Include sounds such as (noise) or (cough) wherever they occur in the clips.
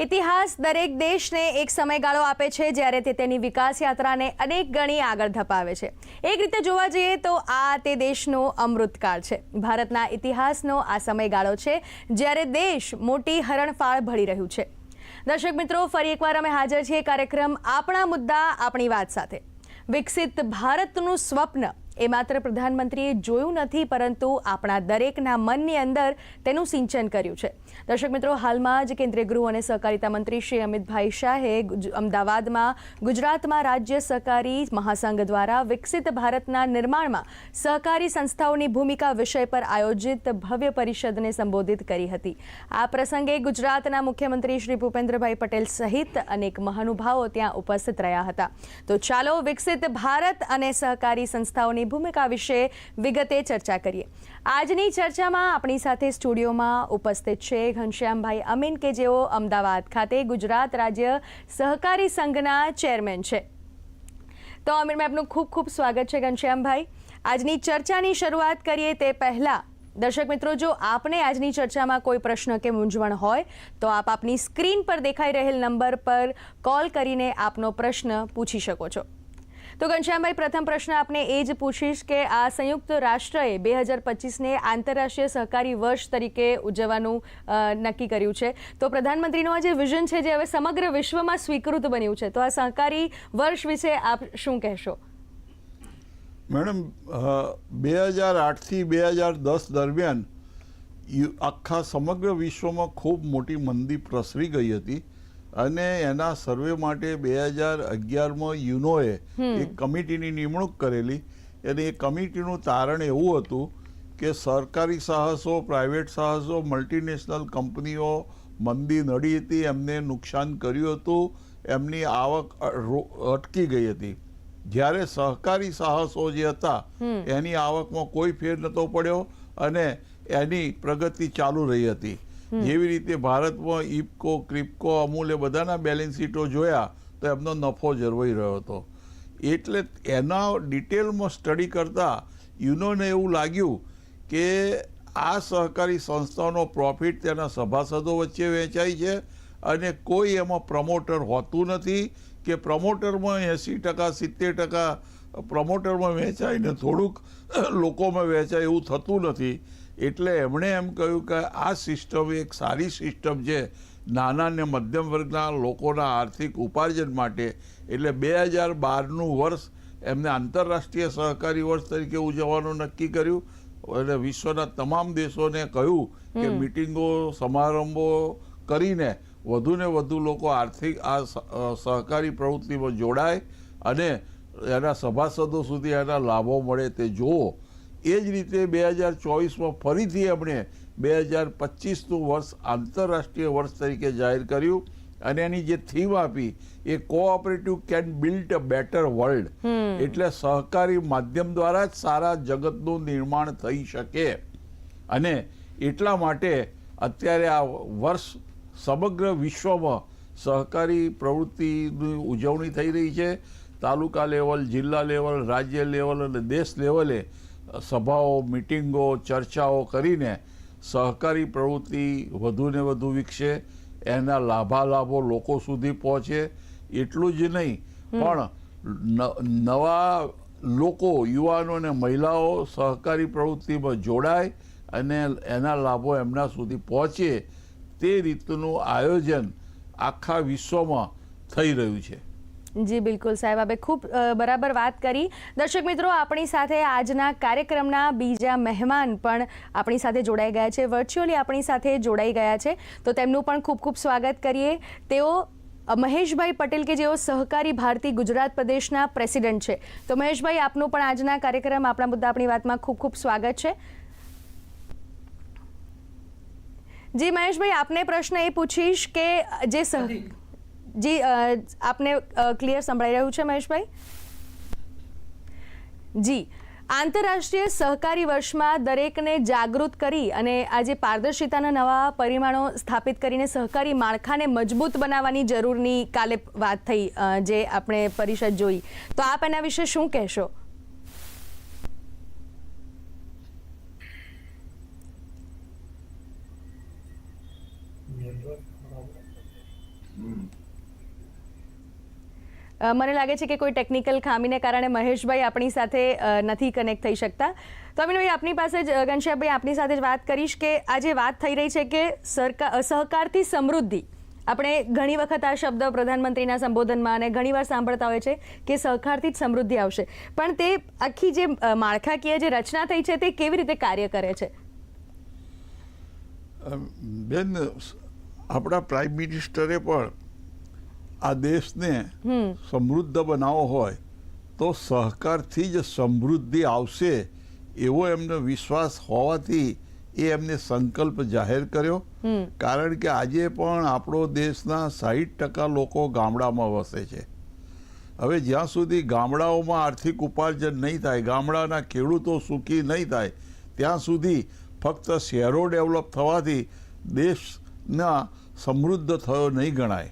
ઇતિહાસ દરેક દેશને એક સમયગાળો આપે છે જ્યારે તે તેની વિકાસ યાત્રાને અનેક ગણી આગળ ધપાવે છે. એક રીતે જોવા જઈએ તો આ તે દેશનો અમૃતકાળ છે. ભારતના ઇતિહાસનો આ સમયગાળો છે જ્યારે દેશ મોટી હરણફાળ ભળી રહ્યું છે. દર્શક મિત્રો, ફરી એકવાર અમે હાજર છીએ કાર્યક્રમ આપણા મુદ્દા આપણી વાત સાથે. વિકસિત ભારતનું સ્વપ્ન એ માત્ર પ્રધાનમંત્રીએ જોયું નથી, પરંતુ આપણા દરેકના મનની અંદર તેનું સિંચન કર્યું છે. દર્શક મિત્રો, હાલમાં જ કેન્દ્રીય ગૃહ અને સહકારિતા મંત્રી શ્રી અમિતભાઈ શાહે અમદાવાદમાં ગુજરાતમાં રાજ્ય સહકારી મહાસંઘ દ્વારા વિકસિત ભારતના નિર્માણમાં સહકારી સંસ્થાઓની ભૂમિકા વિષય પર આયોજિત ભવ્ય પરિષદને સંબોધિત કરી હતી. આ પ્રસંગે ગુજરાતના મુખ્યમંત્રી શ્રી ભૂપેન્દ્રભાઈ પટેલ સહિત અનેક મહાનુભાવો ત્યાં ઉપસ્થિત રહ્યા હતા. તો ચાલો વિકસિત ભારત અને સહકારી સંસ્થાઓની ભૂમિકા વિશે વિગતે ચર્ચા કરીએ. આજની ચર્ચામાં આપણી સાથે સ્ટુડિયોમાં ઉપસ્થિત છે ઘનશ્યામભાઈ અમીન કે જેઓ અમદાવાદ ખાતે ગુજરાત રાજ્ય સહકારી સંઘના ચેરમેન છે. તો અમીર આપનું ખૂબ ખૂબ સ્વાગત છે ઘનશ્યામભાઈ. આજની ચર્ચાની શરૂઆત કરીએ તે પહેલાં, દર્શક મિત્રો, જો આપને આજની ચર્ચામાં કોઈ પ્રશ્ન કે મૂંઝવણ હોય, તો આપ આપની સ્ક્રીન પર દેખાઈ રહેલ નંબર પર કોલ કરીને આપનો પ્રશ્ન પૂછી શકો છો. તો ઘનશ્યામભાઈ, પ્રથમ પ્રશ્ન આપને એ જ પૂછીશ કે આ સંયુક્ત રાષ્ટ્રએ બે હજાર પચીસને આંતરરાષ્ટ્રીય સહકારી વર્ષ તરીકે ઉજવવાનું નક્કી કર્યું છે. તો પ્રધાનમંત્રીનું આ જે વિઝન છે, જે હવે સમગ્ર વિશ્વમાં સ્વીકૃત બન્યું છે, તો આ સહકારી વર્ષ વિશે આપ શું કહેશો? મેડમ બે હજાર આઠથી બે હજાર દસ દરમિયાન આખા સમગ્ર વિશ્વમાં ખૂબ મોટી મંદી પ્રસરી ગઈ હતી. અને એના સર્વે માટે બે હજાર અગિયારમાં યુનોએ એક કમિટીની નિમણૂક કરેલી. અને એ કમિટીનું તારણ એવું હતું કે સરકારી સાહસો પ્રાઇવેટ સાહસો મલ્ટીનેશનલ કંપનીઓ મંદી નડી હતી એમને નુકસાન કર્યું હતું એમની આવક અટકી ગઈ હતી. જ્યારે સહકારી સાહસો જે હતા એની આવકમાં કોઈ ફેર નતો પડ્યો અને એની પ્રગતિ ચાલુ રહી હતી. જેવી રીતે ભારતમાં ઇપકો ક્રિપકો અમૂલ એ બધાના બેલેન્સ શીટો જોયા, તો એમનો નફો જળવાઈ રહ્યો હતો. એટલે એના ડિટેલમાં સ્ટડી કરતા યુનોને એવું લાગ્યું કે આ સહકારી સંસ્થાઓનો પ્રોફિટ તેના સભાસદો વચ્ચે વહેંચાય છે અને કોઈ એમાં પ્રમોટર હોતું નથી કે પ્રમોટરમાં એંસી ટકા, સિત્તેર ટકા પ્રમોટરમાં વહેંચાય ને થોડુંક લોકોમાં વહેંચાય એવું થતું નથી. એટલે એમણે એમ કહ્યું કે આ સિસ્ટમ એક સારી સિસ્ટમ છે. નાના ને મધ્યમ વર્ગના લોકોના આર્થિક ઉપાર્જન માટે. એટલે બે હજાર બારનું વર્ષ એમને આંતરરાષ્ટ્રીય સહકારી વર્ષ તરીકે ઉજવવાનું નક્કી કર્યું. અને વિશ્વના તમામ દેશોને કહ્યું કે મિટિંગો સમારંભો કરીને વધુ ને વધુ લોકો આર્થિક આ સહકારી પ્રવૃત્તિમાં જોડાય અને એના સભાસદો સુધી એના લાભો મળે તે જુઓ. એ જ રીતે બે હજાર ચોવીસમાં ફરીથી એમણે બે હજાર પચીસનું વર્ષ આંતરરાષ્ટ્રીય વર્ષ તરીકે જાહેર કર્યું અને એની જે થીમ આપી એ cooperative can build a better world. એટલે સહકારી માધ્યમ દ્વારા જ સારા જગતનું નિર્માણ થઈ શકે. અને એટલા માટે અત્યારે આ વર્ષ સમગ્ર વિશ્વમાં સહકારી પ્રવૃત્તિની ઉજવણી થઈ રહી છે. તાલુકા લેવલ જિલ્લા લેવલ રાજ્ય લેવલ અને દેશ લેવલે સભાઓ મિટિંગો ચર્ચાઓ કરીને સહકારી પ્રવૃત્તિ વધુને વધુ વિકસે એના લાભાલાભો લોકો સુધી પહોંચે એટલું જ નહીં પણ નવા લોકો યુવાનો અને મહિલાઓ સહકારી પ્રવૃત્તિમાં જોડાય અને એના લાભો એમના સુધી પહોંચે તે રીતનું આયોજન આખા વિશ્વમાં થઈ રહ્યું છે. જી, બિલકુલ સાહેબ. આપે ખૂબ બરાબર વાત કરી. દર્શક મિત્રો, આપણી સાથે આજના કાર્યક્રમના બીજા મહેમાન પણ આપણી સાથે જોડાઈ ગયા છે. વર્ચ્યુઅલી આપણી સાથે જોડાઈ ગયા છે. તો તેમનું પણ ખૂબ ખૂબ સ્વાગત કરીએ. તેઓ મહેશભાઈ પટેલ કે જેઓ સહકારી ભારતી ગુજરાત પ્રદેશના પ્રેસિડેન્ટ છે. તો મહેશભાઈ, આપનું પણ આજના કાર્યક્રમ, આપણા મુદ્દા આપણી વાતમાં ખૂબ ખૂબ સ્વાગત છે. જી, મહેશભાઈ, આપને પ્રશ્ન એ પૂછીશ કે જે સહ જી આપને ક્લિયર સંભળાઈ રહ્યું છે મહેશભાઈ? જી, આંતરરાષ્ટ્રીય સહકારી વર્ષમાં દરેકને જાગૃત કરી અને આજે પારદર્શિતાના નવા પરિમાણો સ્થાપિત કરીને સહકારી માળખાને મજબૂત બનાવવાની જરૂરની કાલે વાત થઈ જે આપણે પરિષદ જોઈ. તો આપ એના વિશે શું કહેશો અ, મને લાગે છે કે કોઈ ટેકનિકલ ખામીને કારણે મહેશભાઈ આપણી સાથે નથી કનેક્ટ થઈ શકતા. તો અમીનભાઈ, આપની પાસે જ ઘનશ્યામભાઈ, આપની સાથે જ વાત કરીશ કે આજે વાત થઈ રહી છે કે સરકાર સહકારથી સમૃદ્ધિ. આપણે ઘણી વખત આ શબ્દ પ્રધાનમંત્રીના સંબોધનમાં અને ઘણીવાર સાંભળતા હોય છે કે સહકારથી જ સમૃદ્ધિ આવશે. પણ તે આખી જે માળખાકીય જે રચના થઈ છે તે કેવી રીતે કાર્ય કરે છે? બેન, આપણા પ્રાઇમ મિનિસ્ટરે પણ આ દેશને સમૃદ્ધ બનાવવો હોય તો સહકારથી જ સમૃદ્ધિ આવશે એવો એમનો વિશ્વાસ હોવાથી એ એમને સંકલ્પ જાહેર કર્યો. કારણ કે આજે પણ આપણો દેશના સાહીઠ ટકા લોકો ગામડામાં વસે છે. હવે જ્યાં સુધી ગામડાઓમાં આર્થિક ઉપાર્જન નહીં થાય ગામડાના ખેડૂતો સુખી નહીં થાય ત્યાં સુધી ફક્ત શહેરો ડેવલપ થવાથી દેશના સમૃદ્ધ થયો નહીં ગણાય.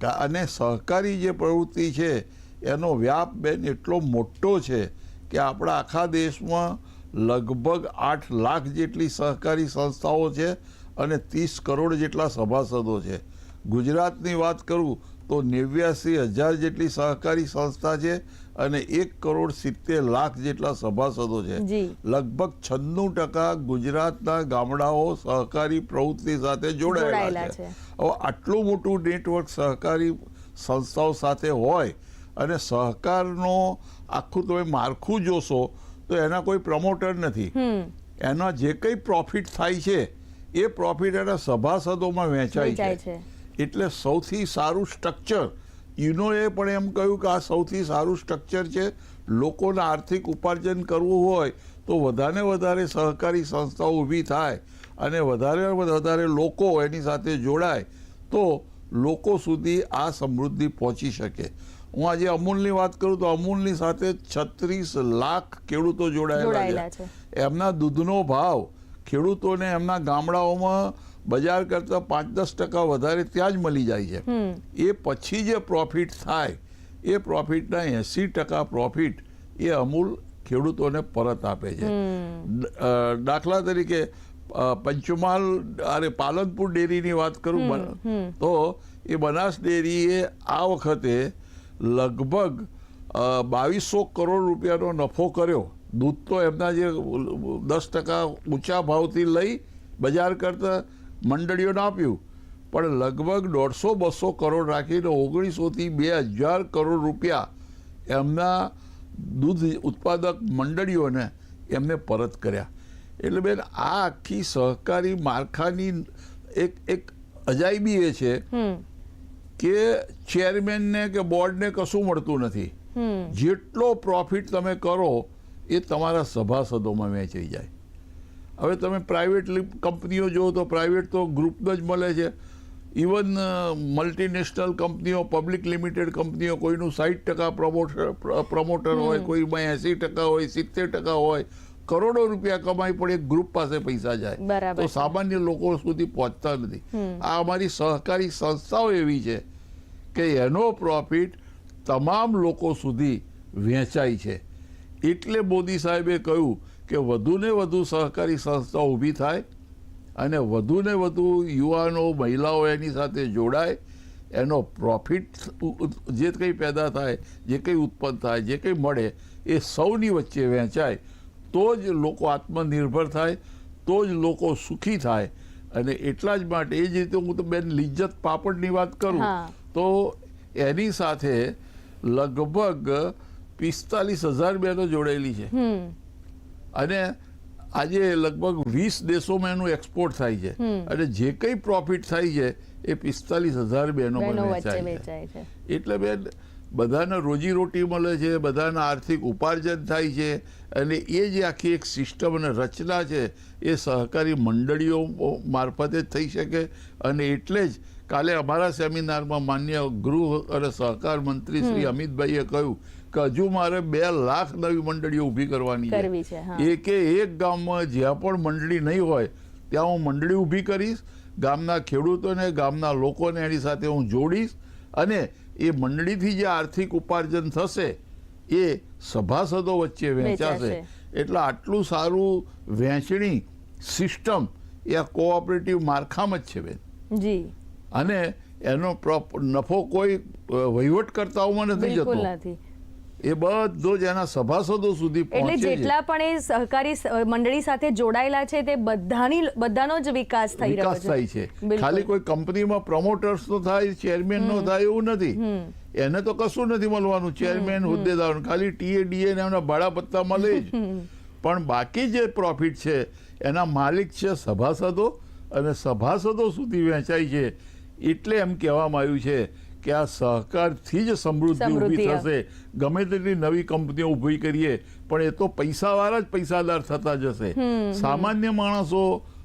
અને સહકારી જે પ્રવૃત્તિ છે, એનો વ્યાપ બેન એટલો મોટો છે કે આપણા આખા દેશમાં લગભગ આઠ લાખ જેટલી સહકારી સંસ્થાઓ છે અને ત્રીસ કરોડ જેટલા સભાસદો છે. ગુજરાતની વાત કરું તો નેવ્યાસી હજાર જેટલી સહકારી સંસ્થા છે અને એક કરોડ સિત્તેર લાખ જેટલા સભાસદો છે. લગભગ છન્નું ટકા ગુજરાતના ગામડાઓ સહકારી પ્રવૃત્તિ સાથે જોડાયેલા છે. હવે આટલું મોટું નેટવર્ક સહકારી સંસ્થાઓ સાથે હોય અને સહકારનો આખું તમે માળખું જોશો તો એના કોઈ પ્રમોટર નથી. એના જે કંઈ પ્રોફિટ થાય છે એ પ્રોફિટ એના સભાસદોમાં વહેંચાય છે. એટલે સૌથી સારું સ્ટ્રક્ચર યુનોએ પણ એમ કહ્યું કે આ સૌથી સારું સ્ટ્રક્ચર છે. લોકોને આર્થિક ઉપાર્જન કરવું હોય તો વધારે વધારે સહકારી સંસ્થાઓ ઊભી થાય અને વધારે વધારે લોકો એની સાથે જોડાય તો લોકો સુધી આ સમૃદ્ધિ પહોંચી શકે. હું આજે અમૂલની વાત કરું તો અમૂલની સાથે છત્રીસ લાખ ખેડૂતો જોડાયેલા છે. એમના દૂધનો ભાવ ખેડૂતોને એમના ગામડાઓમાં બજાર કરતાં પાંચ દસ ટકા વધારે ત્યાં જ મળી જાય છે. એ પછી જે પ્રોફિટ થાય એ પ્રોફિટના એંસી ટકા પ્રોફિટ એ અમૂલ ખેડૂતોને પરત આપે છે. દાખલા તરીકે પંચમહાલ અરે પાલનપુર ડેરીની વાત કરું તો એ બનાસ ડેરીએ આ વખતે લગભગ બાવીસો કરોડ રૂપિયાનો નફો કર્યો. દૂધ તો એમના જે દસ ટકા ઊંચા ભાવથી લઈ બજાર કરતાં મંડળીઓને આપ્યું. પણ લગભગ દોઢસો બસો કરોડ રાખીને ઓગણીસોથી બે હજાર કરોડ રૂપિયા એમના દૂધ ઉત્પાદક મંડળીઓને એમને પરત કર્યા. એટલે બેન આ આખી સહકારી માળખાની એક એક અજાયબી એ છે કે ચેરમેનને કે બોર્ડને કશું મળતું નથી. જેટલો પ્રોફિટ તમે કરો એ તમારા સભાસદોમાં વેચાઈ જાય. હવે તમે પ્રાઇવેટ કંપનીઓ જુઓ તો પ્રાઇવેટ તો ગ્રુપનો જ મળે છે. ઇવન મલ્ટીનેશનલ કંપનીઓ પબ્લિક લિમિટેડ કંપનીઓ કોઈનું સાઠ ટકા પ્રમોટર પ્રમોટર હોય કોઈમાં એંસી ટકા હોય સિત્તેર ટકા હોય કરોડો રૂપિયા કમાઈ પણ એક ગ્રુપ પાસે પૈસા જાય. તો સામાન્ય લોકો સુધી પહોંચતા નથી. આ અમારી સહકારી સંસ્થાઓ એવી છે કે એનો પ્રોફિટ તમામ લોકો સુધી વહેંચાય છે. એટલે મોદી સાહેબે કહ્યું કે વધુને વધુ સહકારી સંસ્થાઓ ઊભી થાય અને વધુને વધુ યુવાનો મહિલાઓ એની સાથે જોડાય એનો પ્રોફિટ જે કંઈ પેદા થાય જે કંઈ ઉત્પન્ન થાય જે કંઈ મળે એ સૌની વચ્ચે વહેંચાય તો જ લોકો આત્મનિર્ભર થાય તો જ લોકો સુખી થાય. અને એટલા જ માટે એ જ રીતે હું તો બેન લિજ્જત પાપડની વાત કરું તો એની સાથે લગભગ પિસ્તાલીસ હજાર બહેનો જોડાયેલી છે. અને આજે લગભગ વીસ દેશોમાં એનું એક્સપોર્ટ થાય છે. અને જે કંઈ પ્રોફિટ થાય છે એ પિસ્તાલીસ હજાર બહેનોમાં વેચાય છે. એટલે બેન બધાને રોજીરોટી મળે છે બધાને આર્થિક ઉપાર્જન થાય છે અને એ જે આખી એક સિસ્ટમ અને રચના છે એ સહકારી મંડળીઓ મારફતે જ થઈ શકે. અને એટલે જ કાલે અમારા સેમિનારમાં માન્ય ગૃહ અને સહકાર મંત્રી શ્રી અમિતભાઈએ કહ્યું કે હજુ મારે બે લાખ નવી મંડળીઓ ઊભી કરવાની છે, એકે એક ગામમાં જ્યાં પણ મંડળી નહીં હોય ત્યાં હું મંડળી ઊભી કરીશ ગામના ખેડૂતોને ગામના લોકોને એની સાથે હું જોડીશ અને એ મંડળીથી જે આર્થિક ઉપાર્જન થશે એ સભાસદો વચ્ચે વહેંચાશે. એટલે આટલું સારું વહેંચણી સિસ્ટમ એ આ કોઓપરેટિવ માળખામાં જ છે બેન. જી. અને એનો પ્રોપર નફો કોઈ વહીવટકર્તાઓમાં નથી જતો. એ બધો જ એના સભાસદો સુધી એટલે જેટલા પણ એ સહકારી મંડળી સાથે જોડાયેલા છે તે બધાની બધાનો જ વિકાસ થઈ રહ્યો છે. થાય છે. ખાલી કોઈ કંપનીમાં પ્રમોટર્સ નો થાય ચેરમેન નો થાય એવું નથી. એને તો કશું નથી મળવાનું ચેરમેન હોદ્દેદાર ખાલી ટીએ ડીએ ને એમના ભાડા પત્તા મળે જ. પણ બાકી જે પ્રોફિટ છે એના માલિક છે સભાસદો અને સભાસદો સુધી વહેંચાય છે. એટલે એમ કહેવામાં આવ્યું છે કે આ સહકારથી જ સમૃદ્ધિ ઊભી થશે? ગમે તેટલી નવી કંપનીઓ ઊભી કરીએ પણ એ તો પૈસાવાળા જ પૈસાદાર થતા જશે. સામાન્ય માણસો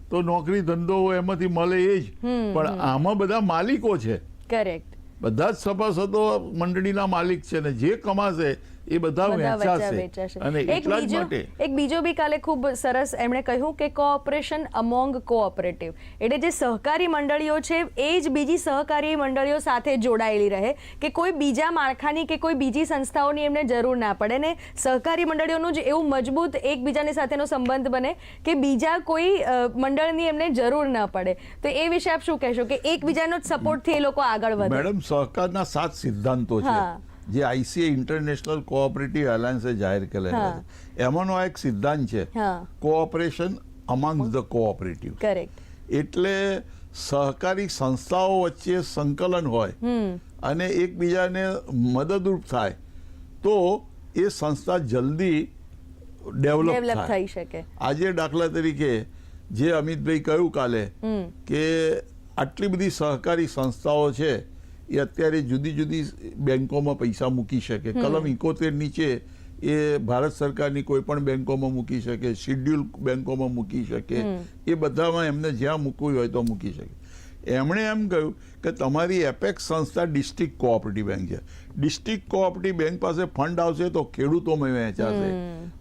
તો નોકરી ધંધો એમાંથી મળે એ જ. પણ આમાં બધા માલિકો છે. કરેક્ટ બધા જ સભાસદો મંડળીના માલિક છે ને જે કમાશે એ બધા વહેંચાશે અને એક એટલા જ માટે એક બીજો બી કાલે ખૂબ સરસ એમણે કહ્યું કે કોઓપરેશન અમોંગ કોઓપરેટિવ એટલે જે સહકારી મંડળીઓ છે એ જ બીજી સહકારી મંડળીઓ સાથે જોડાયેલી રહે કે કોઈ બીજા માળખાની કે કોઈ બીજી સંસ્થાઓની એમને જરૂર ના પડે. ને સહકારી મંડળીઓનું જ એવું મજબૂત એકબીજાની સાથેનો સંબંધ બને કે બીજા કોઈ મંડળની એમને જરૂર ન પડે. તો એ વિશે આપ શું કહેશો કે એકબીજાનો જ સપોર્ટથી એ લોકો આગળ વધે? મેડમ સહકારના સાત સિદ્ધાંતો છે. જે આઈસીઆઈ ઇન્ટરનેશનલ કોઓપરેટિવ એલાયન્સે જાહેર કરેલા છે. એમાંનો એક સિદ્ધાંત છે. કોઓપરેશન અમંગ ધ કોઓપરેટિવ એટલે સહકારી સંસ્થાઓ વચ્ચે સંકલન હોય અને એકબીજાને મદદરૂપ થાય તો એ સંસ્થા જલ્દી ડેવલપ થઈ શકે. આજે દાખલા તરીકે જે અમિતભાઈ કહ્યું કાલે કે આટલી બધી સહકારી સંસ્થાઓ છે એ અત્યારે જુદી જુદી બેન્કોમાં પૈસા મૂકી શકે. કલમ ઇકોતેર નીચે એ ભારત સરકારની કોઈ પણ બેંકોમાં મૂકી શકે શિડ્યુલ બેન્કોમાં મૂકી શકે એ બધામાં એમને જ્યાં મૂકવું હોય તો મૂકી શકે. એમણે એમ કહ્યું કે તમારી એપેક્સ સંસ્થા ડિસ્ટ્રિક્ટ કોઓપરેટિવ બેંક છે. ડિસ્ટ્રિક્ટ કોઓપરેટિવ બેંક પાસે ફંડ આવશે તો ખેડૂતોમાં વહેંચાશે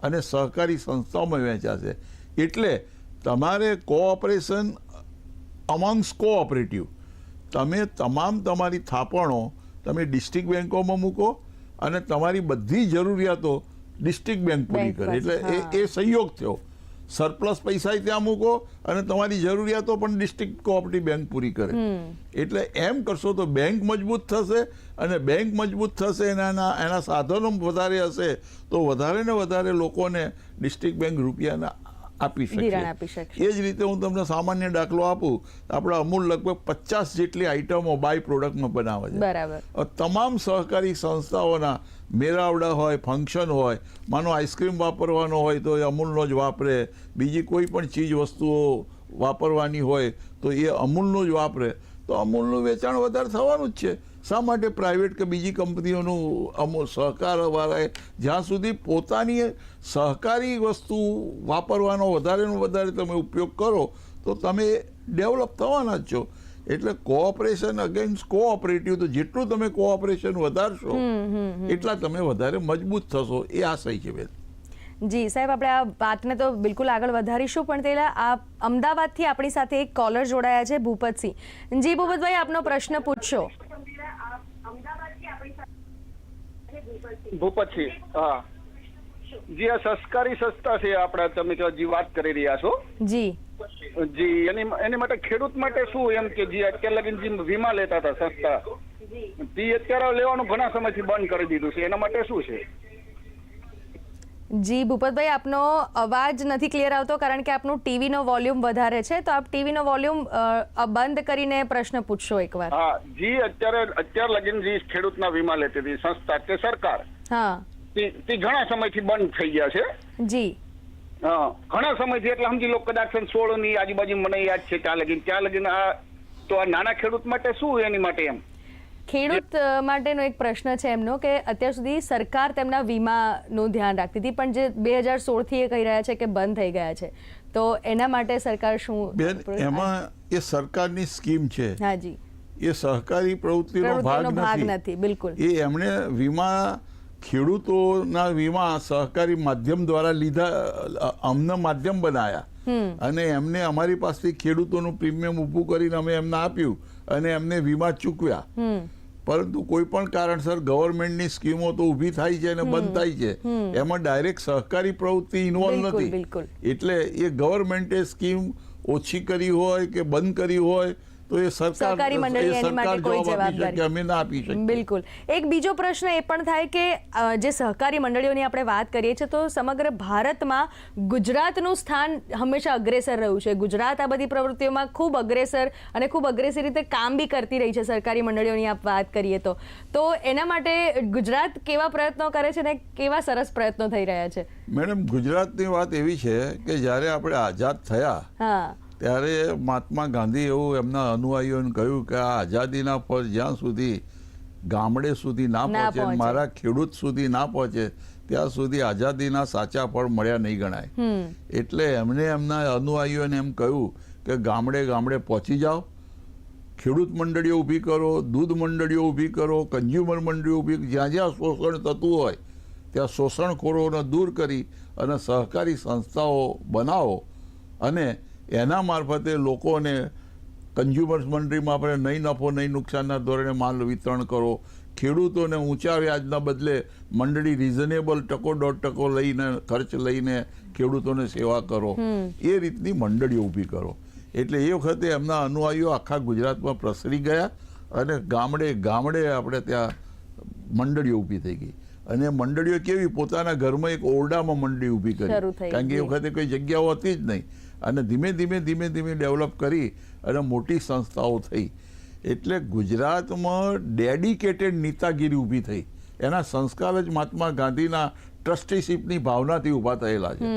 અને સહકારી સંસ્થાઓમાં વહેંચાશે. એટલે તમારે કોઓપરેશન અમાંગ્સ કોઓપરેટિવ. તમે તમામ તમારી થાપણો તમે ડિસ્ટ્રિક્ટ બેન્કોમાં મૂકો અને તમારી બધી જરૂરિયાતો ડિસ્ટ્રિક્ટ બેંક પૂરી કરે. એટલે એ એ સંયોગ થયો. સરપ્લસ પૈસા ત્યાં મૂકો અને તમારી જરૂરિયાતો પણ ડિસ્ટ્રિક્ટ કોઓપરેટિવ બેંક પૂરી કરે. એટલે એમ કરશો તો બેંક મજબૂત થશે અને બેંક મજબૂત થશે એના એના સાધનો વધારે હશે તો વધારે ને વધારે લોકોને ડિસ્ટ્રિક્ટ બેંક રૂપિયાના આપી શકશે. એ જ રીતે હું તમને સામાન્ય દાખલો આપું. આપણા અમૂલ લગભગ પચાસ જેટલી આઈટમો બાય પ્રોડક્ટમાં બનાવે છે. બરાબર. તમામ સહકારી સંસ્થાઓના મેળાવડા હોય ફંક્શન હોય માનો આઈસ્ક્રીમ વાપરવાનો હોય તો એ અમૂલનો જ વાપરે. બીજી કોઈ પણ ચીજ વસ્તુઓ વાપરવાની હોય તો એ અમૂલનો જ વાપરે. તો અમૂલનું વેચાણ વધારે થવાનું જ છે. શા માટે પ્રાઇવેટ કે બીજી કંપનીઓનું અમો સહકાર વાળાએ જ્યાં સુધી પોતાની સહકારી વસ્તુ વાપરવાનો વધારેનો વધારે તમે ઉપયોગ કરો તો તમે ડેવલપ થવાના જ છો. એટલે કોઓપરેશન અગેન્સ્ટ કોઓપરેટિવ તો જેટલું તમે કોઓપરેશન વધારશો એટલા તમે વધારે મજબૂત થશો. એ આશય છે બેન. જી સાહેબ આપણે આ વાતને તો બિલકુલ આગળ વધારીશું પણ પહેલા આ અમદાવાદથી આપણી સાથે એક કોલર જોડાયા છે ભૂપતસિંહ. જી ભૂપતભાઈ આપનો પ્રશ્ન પૂછશો ભૂપતસિંહ હા. જી આ સંસ્કારી સંસ્થા છે આપણે તમે જે વાત કરી રહ્યા છો. જી. જી એની એની માટે ખેડૂત માટે શું એમ કે જે અત્યાર લગીન જે વીમા લેતા હતા સંસ્થા તે અત્યારે લેવાનું ઘણા સમયથી બંધ કરી દીધું છે. એના માટે શું છે? જી ભૂપતભાઈ આપનો અવાજ નથી ક્લિયર આવતો કારણ કે આપનું ટીવીનો વોલ્યુમ વધારે છે. તો આપ ટીવીનો વોલ્યુમ બંધ કરીને પ્રશ્ન પૂછશો એકવાર. હા જી અત્યારે અત્યાર લગીન જે ખેડૂતના વીમા લેતી હતી સંસ્થા કે સરકાર હા. તે તે ઘણા સમયથી બંધ થઈ ગયા છે? જી. હા. ઘણા સમયથી એટલે સમજી લો કદાચ સોળની આજુબાજુ મને યાદ છે ત્યાં લગીન. ત્યાં લગીન આ તો આ નાના ખેડૂત માટે શું એની માટે એમ? ખેડૂત માટેનો એક પ્રશ્ન છે એમનો કે અત્યાર સુધી સરકાર તેમના વીમાનું ધ્યાન રાખતી હતી પણ જે બે હજાર સોળથી એ કહી રહ્યા છે કે બંધ થઈ ગયા છે. તો એના માટે સરકાર શું બેન એમાં એ સરકારની સ્કીમ છે. હા જી. એ સહકારી પ્રવૃત્તિનો ભાગ ભાગ નથી, નથી બિલકુલ. એ એમણે વીમા ખેડૂતોના વીમા સહકારી માધ્યમ દ્વારા લીધા અમને માધ્યમ બનાયા. અને એમને અમારી પાસેથી ખેડૂતોનું પ્રીમિયમ ઊભું કરીને અમે એમને આપ્યું અને એમને વીમા ચૂકવ્યા. પરંતુ કોઈ પણ કારણસર ગવર્મેન્ટની સ્કીમો તો ઊભી થાય છે અને બંધ થાય છે. એમાં ડાયરેક્ટ સહકારી પ્રવૃત્તિ ઇન્વોલ્વ નથી. એટલે એ ગવર્મેન્ટે સ્કીમ ઓછી કરી હોય કે બંધ કરી હોય તો એ સરકાર સહકારી મંડળી એની માટે કોઈ જવાબદારી. અમે ના આપી શકીએ. બિલકુલ. એક બીજો પ્રશ્ન એ પણ થાય કે જે સહકારી મંડળીઓની આપણે વાત કરીએ છીએ તો સમગ્ર ભારતમાં ગુજરાતનું સ્થાન હંમેશા અગ્રેસર રહ્યું છે. ગુજરાત આ બધી પ્રવૃત્તિઓમાં ખૂબ અગ્રેસર અને ખૂબ અગ્રેસર રીતે કામ બી કરતી રહી છે સરકારી મંડળીઓની આપ વાત કરીએ તો. તો એના માટે ગુજરાત કેવા પ્રયત્નો કરે છે ને કેવા સરસ પ્રયત્નો થઈ રહ્યા છે? મેડમ ગુજરાતની વાત એવી છે કે જ્યારે આપણે આઝાદ થયા હા. ત્યારે મહાત્મા ગાંધી એવું એમના અનુયાયીઓને કહ્યું કે આ આઝાદીના પર જ્યાં સુધી ગામડે સુધી ના પહોંચે. મારા ખેડૂત સુધી ના પહોંચે ત્યાં સુધી આઝાદીના સાચા ફળ મળ્યા નહીં ગણાય એટલે એમને એમના અનુયાયીઓને એમ કહ્યું કે ગામડે ગામડે પહોંચી જાઓ ખેડૂત મંડળીઓ ઊભી કરો દૂધ મંડળીઓ ઊભી કરો કન્ઝ્યુમર મંડળીઓ ઊભી જ્યાં જ્યાં શોષણ થતું હોય ત્યાં શોષણખોરોને દૂર કરી અને સહકારી સંસ્થાઓ બનાવો અને એના મારફતે લોકોને કન્ઝ્યુમર્સ મંડળીમાં આપણે નહીં નફો નહીં નુકસાનના ધોરણે માલ વિતરણ કરો. ખેડૂતોને ઊંચા વ્યાજના બદલે મંડળી રિઝનેબલ ટકો દોઢ ટકો લઈને ખર્ચ લઈને ખેડૂતોને સેવા કરો. એ રીતની મંડળીઓ ઊભી કરો. એટલે એ વખતે એમના અનુયાયીઓ આખા ગુજરાતમાં પ્રસરી ગયા અને ગામડે ગામડે આપણે ત્યાં મંડળીઓ ઊભી થઈ ગઈ. અને મંડળીઓ કેવી પોતાના ઘરમાં એક ઓરડામાં મંડળી ઊભી કરી. કારણ કે એ વખતે કોઈ જગ્યાઓ હતી જ નહીં. અને ધીમે ધીમે ધીમે ધીમે ડેવલપ કરી અને મોટી સંસ્થાઓ થઈ. એટલે ગુજરાતમાં ડેડિકેટેડ નેતાગીરી ઊભી થઈ. એના સંસ્કાર જ મહાત્મા ગાંધીના ટ્રસ્ટીશીપની ભાવનાથી ઊભા થયેલા છે.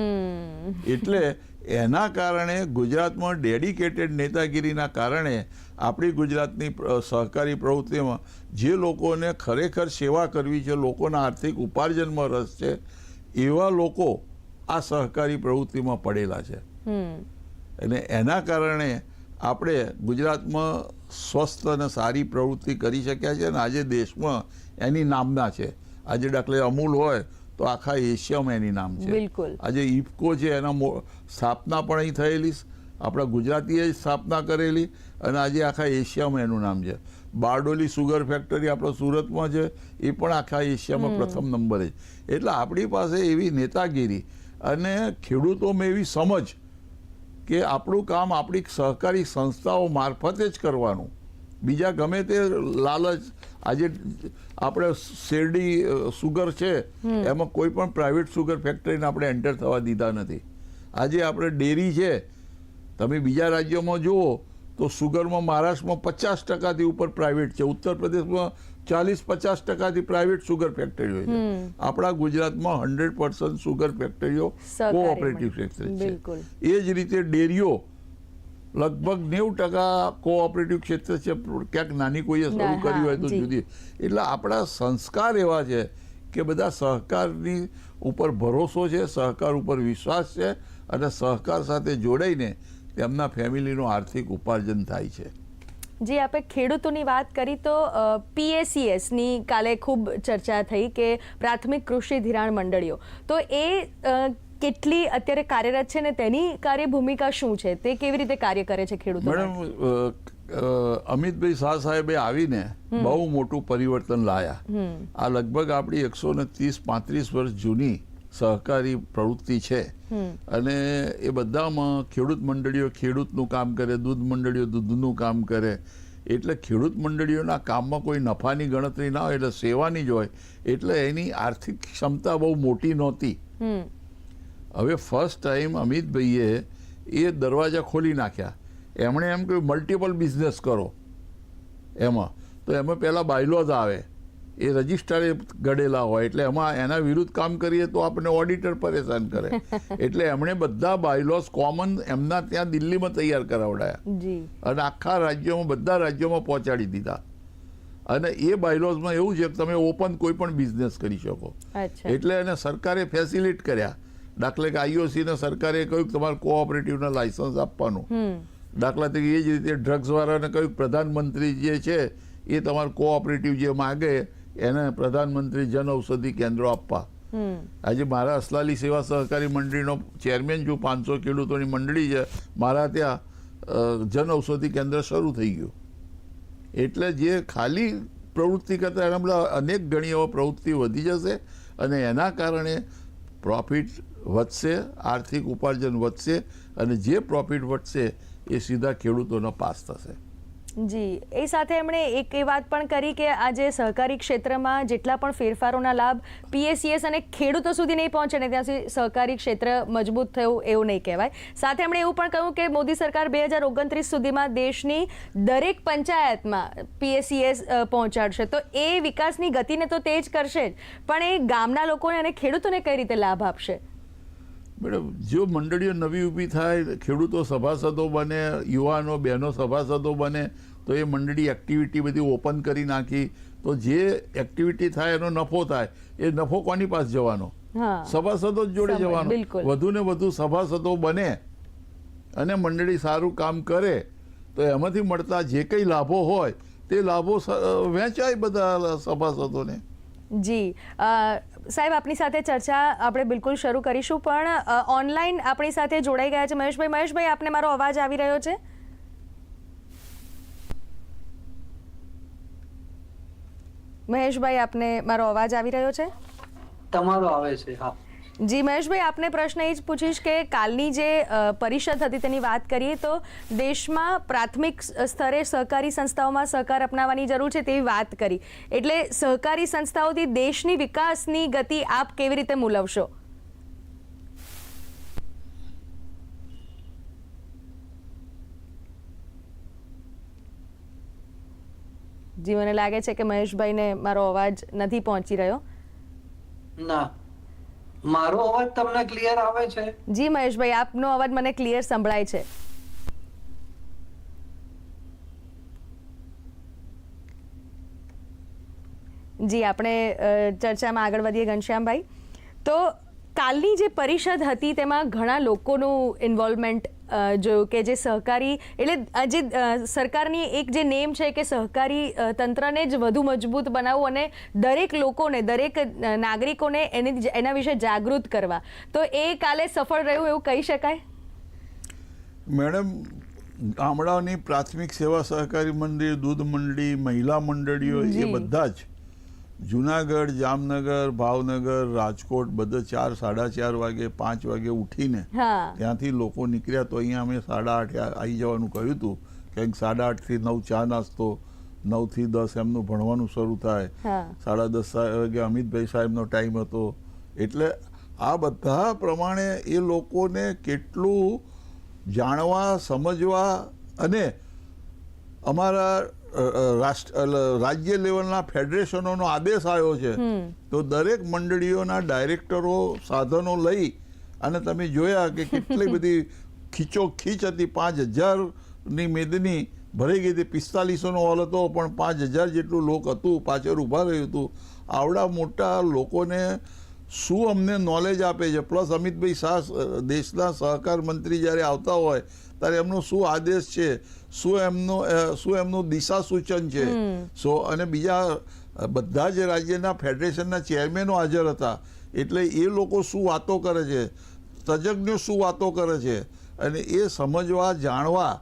એટલે એના કારણે ગુજરાતમાં ડેડિકેટેડ નેતાગીરીના કારણે આપણી ગુજરાતની સહકારી પ્રવૃત્તિમાં જે લોકોને ખરેખર સેવા કરવી છે લોકોના આર્થિક ઉપાર્જનમાં રસ છે એવા લોકો આ સહકારી પ્રવૃત્તિમાં પડેલા છે. અને એના કારણે આપણે ગુજરાતમાં સ્વસ્થ અને સારી પ્રવૃત્તિ કરી શક્યા છે અને આજે દેશમાં એની નામના છે. આજે દાખલે અમૂલ હોય તો આખા એશિયામાં એની નામ છે. બિલકુલ. આજે ઇફકો છે એના મો- સ્થાપના પણ અહીં થયેલી આપણા ગુજરાતીએ સ્થાપના કરેલી અને આજે આખા એશિયામાં એનું નામ છે. બારડોલી સુગર ફેક્ટરી આપણા સુરતમાં છે. એ પણ આખા એશિયામાં પ્રથમ નંબરે છે. એટલે આપણી પાસે એવી નેતાગીરી અને ખેડૂતોમાં એવી સમજ કે આપણું કામ આપણી સહકારી સંસ્થાઓ મારફતે જ કરવાનું. બીજા ગમે તે લાલચ આજે આપણે શેરડી સુગર છે એમાં કોઈ પણ પ્રાઇવેટ સુગર ફેક્ટરીને આપણે એન્ટર થવા દીધા નથી. આજે આપણે ડેરી છે તમે બીજા રાજ્યોમાં જુઓ તો સુગરમાં મહારાષ્ટ્રમાં પચાસ ટકાથી ઉપર પ્રાઇવેટ છે. ઉત્તર પ્રદેશમાં ચાલીસ પચાસ ટકાથી પ્રાઇવેટ સુગર ફેક્ટરીઓ છે. આપણા ગુજરાતમાં હંડ્રેડ પર્સન્ટ સુગર ફેક્ટરીઓ કોઓપરેટિવ ફેક્ટરી છે. એ જ રીતે ડેરીઓ લગભગ નેવું ટકા કોઓપરેટિવ ક્ષેત્ર છે. ક્યાંક નાની કોઈએ શરૂ કરી હોય તો. જુદી. એટલે આપણા સંસ્કાર એવા છે કે બધા સહકારની ઉપર ભરોસો છે સહકાર ઉપર વિશ્વાસ છે અને સહકાર સાથે જોડાઈને તેમના ફેમિલીનું આર્થિક ઉપાર્જન થાય છે. જે આપણે ખેડૂતોની વાત કરી તો પીએસીએસની કાલે ખૂબ ચર્ચા થઈ કે પ્રાથમિક કૃષિ ધિરાણ મંડળીઓ. તો એ કેટલી અત્યારે કાર્યરત છે ને તેની કાર્ય ભૂમિકા શું છે? તે કેવી રીતે કાર્ય કરે છે ખેડૂતો મેડમ અમિતભાઈ શાહ સાહેબે આવીને બહુ મોટું પરિવર્તન લાયા. આ લગભગ આપણી એકસો ને ત્રીસ પાંત્રીસ વર્ષ જૂની સહકારી પ્રવૃત્તિ છે. અને એ બધામાં ખેડૂત મંડળીઓ ખેડૂતનું કામ કરે દૂધ મંડળીઓ દૂધનું કામ કરે. એટલે ખેડૂત મંડળીઓના કામમાં કોઈ નફાની ગણતરી ના હોય એટલે સેવાની જ હોય. એટલે એની આર્થિક ક્ષમતા બહુ મોટી નહોતી. હવે ફર્સ્ટ ટાઈમ અમિતભાઈએ એ દરવાજા ખોલી નાખ્યા. એમણે એમ કહ્યું મલ્ટિપલ બિઝનેસ કરો. એમાં. તો એમાં પહેલાં બાયલોઝ આવે. એ રજિસ્ટરે ગડેલા હોય. એટલે એમાં એના વિરુદ્ધ કામ કરીએ તો આપણને ઓડિટર પરેશાન કરે. (laughs) એટલે એમણે બધા બાયલોઝ કોમન એમના ત્યાં દિલ્હીમાં તૈયાર કરાવડાયા. અને આખા રાજ્યોમાં બધા રાજ્યોમાં પહોંચાડી દીધા. અને એ બાયલોઝમાં એવું છે કે તમે ઓપન કોઈ પણ બિઝનેસ કરી શકો. એટલે એને સરકારે ફેસિલિટ કર્યા. દાખલે કે આઈઓસી ને સરકારે કહ્યું કે તમારે કોઓપરેટિવના લાયસન્સ આપવાનું. દાખલા તરીકે એ જ રીતે ડ્રગ્સ વાળાને કહ્યું કે પ્રધાનમંત્રી જે છે એ તમારું કોઓપરેટિવ જે માગે એને પ્રધાનમંત્રી જન ઔષધિ કેન્દ્રો આપવા. આજે મારા અસલાલી સેવા સહકારી મંડળીનો ચેરમેન છું પાંચસો ખેડૂતોની મંડળી છે. મારા ત્યાં જન ઔષધિ કેન્દ્ર શરૂ થઈ ગયું. એટલે જે ખાલી પ્રવૃત્તિ કરતાં એના બધા અનેક ગણી એવા પ્રવૃત્તિ વધી જશે અને એના કારણે પ્રોફિટ વધશે આર્થિક ઉપાર્જન વધશે અને જે પ્રોફિટ વધશે એ સીધા ખેડૂતોનો પાસ થશે. જી, એ સાથે એમણે એક એ વાત પણ કરી કે આજે સહકારી ક્ષેત્રમાં જેટલા પણ ફેરફારોના લાભ પીએસસીએસ અને ખેડૂતો સુધી નહીં પહોંચે ને ત્યાં સુધી સહકારી ક્ષેત્ર મજબૂત થયું એવું નહીં કહેવાય. સાથે એમણે એવું પણ કહ્યું કે મોદી સરકાર બે હજાર ઓગણત્રીસ સુધીમાં દેશની દરેક પંચાયતમાં પીએસસીએસ પહોંચાડશે. તો એ વિકાસની ગતિને તો તેજ કરશે જ, પણ એ ગામના લોકોને અને ખેડૂતોને કઈ રીતે લાભ આપશે? મેડમ જો મંડળીઓ નવી ઊભી થાય ખેડૂતો સભાસદો બને યુવાનો બહેનો સભાસદો બને તો એ મંડળી એક્ટિવિટી બધી ઓપન કરી નાખી. તો જે એક્ટિવિટી થાય એનો નફો થાય. એ નફો કોની પાસે જવાનો? સભાસદો જ જોડે જવાનો. વધુ ને વધુ સભાસદો બને અને મંડળી સારું કામ કરે તો એમાંથી મળતા જે કંઈ લાભો હોય તે લાભો વેચાય વહેંચાય બધા સભાસદોને. જી. સાહેબ, આપની સાથે ચર્ચા આપણે બિલકુલ શરૂ કરીશું, પણ ઓનલાઈન આપણી સાથે જોડાઈ ગયા છે મહેશભાઈ. મહેશભાઈ, આપને મારો અવાજ આવી રહ્યો છે? મહેશભાઈ, આપને મારો અવાજ આવી રહ્યો છે? તમારો આવે છે, હા. જી, મહેશભાઈ, આપને પ્રશ્ન એ જ પૂછીશ કે કાલની જે પરિષદ હતી તેની વાત કરીએ તો દેશમાં પ્રાથમિક સ્તરે સહકારી સંસ્થાઓમાં સહકાર અપનાવવાની જરૂર છે તેવી વાત કરી. એટલે સહકારી સંસ્થાઓથી દેશની વિકાસની ગતિ આપ કેવી રીતે મૂલવશો? જી, મને લાગે છે કે મહેશભાઈને મારો અવાજ નથી પહોંચી રહ્યો. ના. મારો અવાજ તમને ક્લિયર આવે છે? જી, મહેશભાઈ, આપનો અવાજ મને ક્લિયર સંભળાય છે. જી, આપણે ચર્ચામાં આગળ વધીએ, ઘનશ્યામભાઈ. તો કાલની જે પરિષદ હતી, તેમાં ઘણા લોકોનું ઇન્વોલ્વમેન્ટ જોયું કે જે સહકારી એટલે આ જે સરકારની એક જે નેમ છે કે સહકારી તંત્રને જ વધુ મજબૂત બનાવવું અને દરેક લોકોને દરેક નાગરિકોને એની એના વિશે જાગૃત કરવા. તો એ કાલે સફળ રહ્યું એવું કહી શકાય? મેડમ ગામડાઓની પ્રાથમિક સેવા સહકારી મંડળી દૂધ મંડળી મહિલા મંડળીઓ એ બધા જ જુનાગઢ જામનગર ભાવનગર રાજકોટ બધા ચાર સાડા ચાર વાગે પાંચ વાગે ઉઠીને ત્યાંથી લોકો નીકળ્યા તો અહીંયા અમે સાડા આઠે આવી જવાનું કહ્યું હતું કંઈક સાડા આઠથી નવ ચા નાસ્તો નવથી દસ એમનું ભણવાનું શરૂ થાય. સાડા દસ વાગે અમિતભાઈ સાહેબનો ટાઈમ હતો. એટલે આ બધા પ્રમાણે એ લોકોને કેટલું જાણવા સમજવા અને અમારા રાષ્ટ્ર રાજ્ય લેવલના ફેડરેશનોનો આદેશ આવ્યો છે. તો દરેક મંડળીઓના ડાયરેક્ટરો સાધનો લઈ અને તમે જોયા કે કેટલી (laughs) બધી ખીચો ખીચ હતી. પાંચ હજારની મેદની ભરાઈ ગઈ હતી. પિસ્તાલીસોનો હોલ હતો પણ પાંચ હજાર જેટલું લોક હતું પાછળ ઊભા રહ્યું હતું. આવડા મોટા લોકોને શું અમને નોલેજ આપે છે? પ્લસ અમિતભાઈ શાહ દેશના સહકાર મંત્રી જ્યારે આવતા હોય ત્યારે એમનો શું આદેશ છે? શું એમનો શું એમનું દિશા સૂચન છે સો અને બીજા બધા જ રાજ્યના ફેડરેશનના ચેરમેનો હાજર હતા. એટલે એ લોકો શું વાતો કરે છે? તજજ્ઞો શું વાતો કરે છે? અને એ સમજવા જાણવા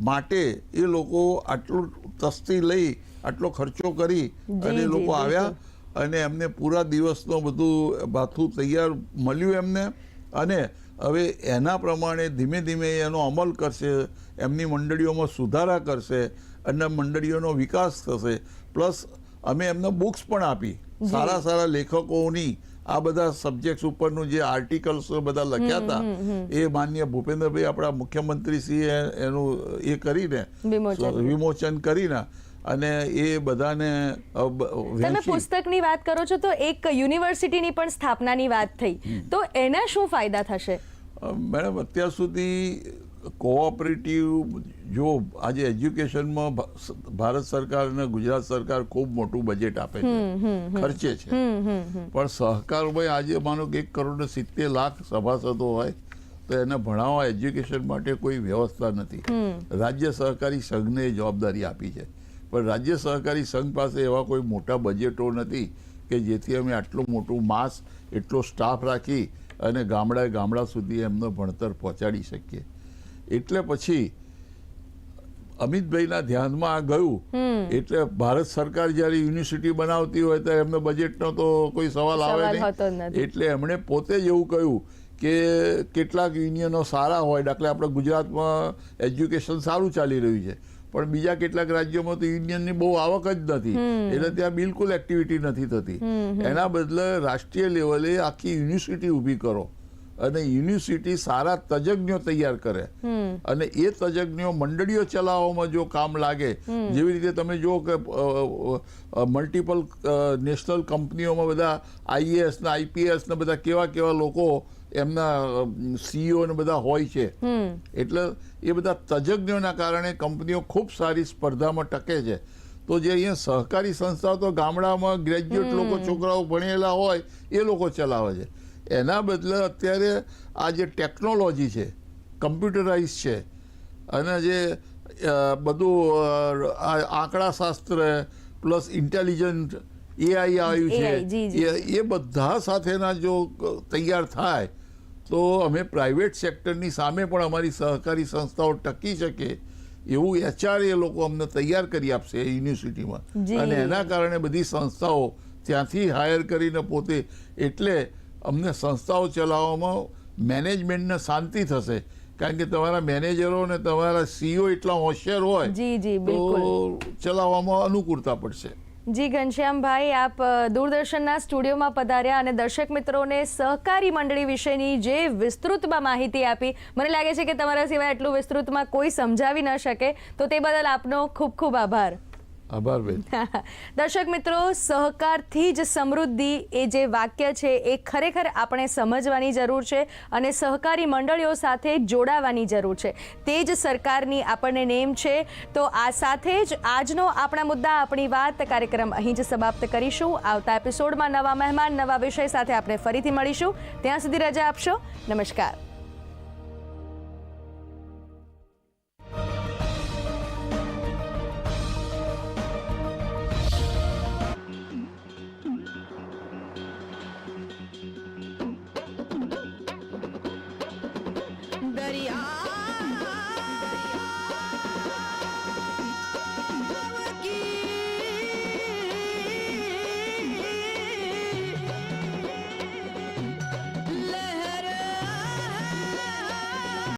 માટે એ લોકો આટલું તસ્તી લઈ આટલો ખર્ચો કરી અને લોકો આવ્યા. અને એમને પૂરા દિવસનો બધું ભાથું તૈયાર મળ્યું એમને. અને હવે એના પ્રમાણે ધીમે ધીમે એનો અમલ કરશે એમની મંડળીઓમાં સુધારા કરશે અને મંડળીઓનો વિકાસ થશે. પ્લસ અમે એમને બુક્સ પણ આપી. સારા સારા લેખકોની આ બધા સબ્જેક્ટ્સ ઉપરનું જે આર્ટિકલ્સ બધા લખ્યા હતા એ માન્ય ભૂપેન્દ્રભાઈ આપણા મુખ્યમંત્રીશ્રીએ એનું એ કરીને વિમોચન. વિમોચન કરીને અને એ બધાને તમે પુસ્તકની વાત કરો છો તો એક યુનિવર્સિટીની પણ સ્થાપનાની વાત થઈ. તો એના શું ફાયદા થશે? મેડમ અત્યાર સુધી કોઓપરેટિવ જો આજે એજ્યુકેશનમાં ભારત સરકાર અને ગુજરાત સરકાર ખૂબ મોટું બજેટ આપે છે ખર્ચે છે. પણ સહકારમાં આજે માનો કે એક કરોડ સિત્તેર લાખ સભાસદો હોય તો એને ભણાવવા એજ્યુકેશન માટે કોઈ વ્યવસ્થા નથી. રાજ્ય સહકારી સંઘને જવાબદારી આપી છે. પણ રાજ્ય સહકારી સંઘ પાસે એવા કોઈ મોટા બજેટો નથી કે જેથી અમે આટલું મોટું માસ એટલો સ્ટાફ રાખી અને ગામડાએ ગામડા સુધી એમનો ભણતર પહોંચાડી શકીએ. એટલે પછી અમિતભાઈના ધ્યાનમાં આ ગયું. એટલે ભારત સરકાર જ્યારે યુનિવર્સિટી બનાવતી હોય તો એમને બજેટનો તો કોઈ સવાલ આવે નહીં. એટલે એમણે પોતે જ એવું કહ્યું કે કેટલાક યુનિયનો સારા હોય દાખલા આપણે ગુજરાતમાં એજ્યુકેશન સારું ચાલી રહ્યું છે. પણ બીજા કેટલાક રાજ્યોમાં તો યુનિયનની બહુ આવક જ નથી. એટલે ત્યાં બિલકુલ એક્ટિવિટી નથી થતી. એના બદલે રાષ્ટ્રીય લેવલે આખી યુનિવર્સિટી ઊભી કરો. અને યુનિવર્સિટી સારા તજજ્ઞો તૈયાર કરે. અને એ તજજ્ઞો મંડળીઓ ચલાવવામાં જો કામ લાગે જેવી રીતે તમે જુઓ કે મલ્ટિપલ નેશનલ કંપનીઓમાં બધા આઈએએસ ને આઈપીએસ ને બધા કેવા કેવા લોકો એમના સીઈઓ ને બધા હોય છે. એટલે એ બધા તજજ્ઞોના કારણે કંપનીઓ ખૂબ સારી સ્પર્ધામાં ટકે છે. તો જે અહીંયા સહકારી સંસ્થાઓ તો ગામડામાં ગ્રેજ્યુએટ લોકો છોકરાઓ ભણેલા હોય એ લોકો ચલાવે છે. એના બદલે અત્યારે આ જે ટેકનોલોજી છે કમ્પ્યુટરાઇઝ છે અને જે બધું આંકડાશાસ્ત્ર પ્લસ ઇન્ટેલિજન્ટ એઆઈ આવ્યું. છે. એ બધા સાથેના જો તૈયાર થાય તો અમે પ્રાઇવેટ સેક્ટરની સામે પણ અમારી સહકારી સંસ્થાઓ ટકી શકે એવું એચઆર એ લોકો અમને તૈયાર કરી આપશે યુનિવર્સિટીમાં. અને એના કારણે બધી સંસ્થાઓ ત્યાંથી હાયર કરીને પોતે એટલે અમને સંસ્થાઓ ચલાવવામાં મેનેજમેન્ટને શાંતિ થશે. કારણ કે તમારા મેનેજરો અને તમારા સીઈઓ એટલા હોશિયાર હોય તો ચલાવવામાં અનુકૂળતા પડશે. જી, ઘનશ્યામભાઈ, આપ દૂરદર્શનના સ્ટુડિયોમાં પધાર્યા અને દર્શક મિત્રોને સહકારી મંડળી વિશેની જે વિસ્તૃતમાં માહિતી આપી, મને લાગે છે કે તમારા સિવાય એટલું વિસ્તૃતમાં કોઈ સમજાવી ન શકે. તો તે બદલ આપનો ખૂબ ખૂબ આભાર. આભાર બેન. (laughs) દર્શક મિત્રો, સહકારથી જ સમૃદ્ધિ એ જે વાક્ય છે એ ખરેખર આપણે સમજવાની જરૂર છે અને સહકારી મંડળીઓ સાથે જોડાવાની જરૂર છે. તે જ સરકારની આપણને નેમ છે. તો આ સાથે જ આજનો આપણા મુદ્દા, આપણી વાત, કાર્યક્રમ અહીં જ સમાપ્ત કરીશું. આવતા એપિસોડમાં નવા મહેમાન, નવા વિષય સાથે આપણે ફરીથી મળીશું. ત્યાં સુધી રજા આપશો. નમસ્કાર.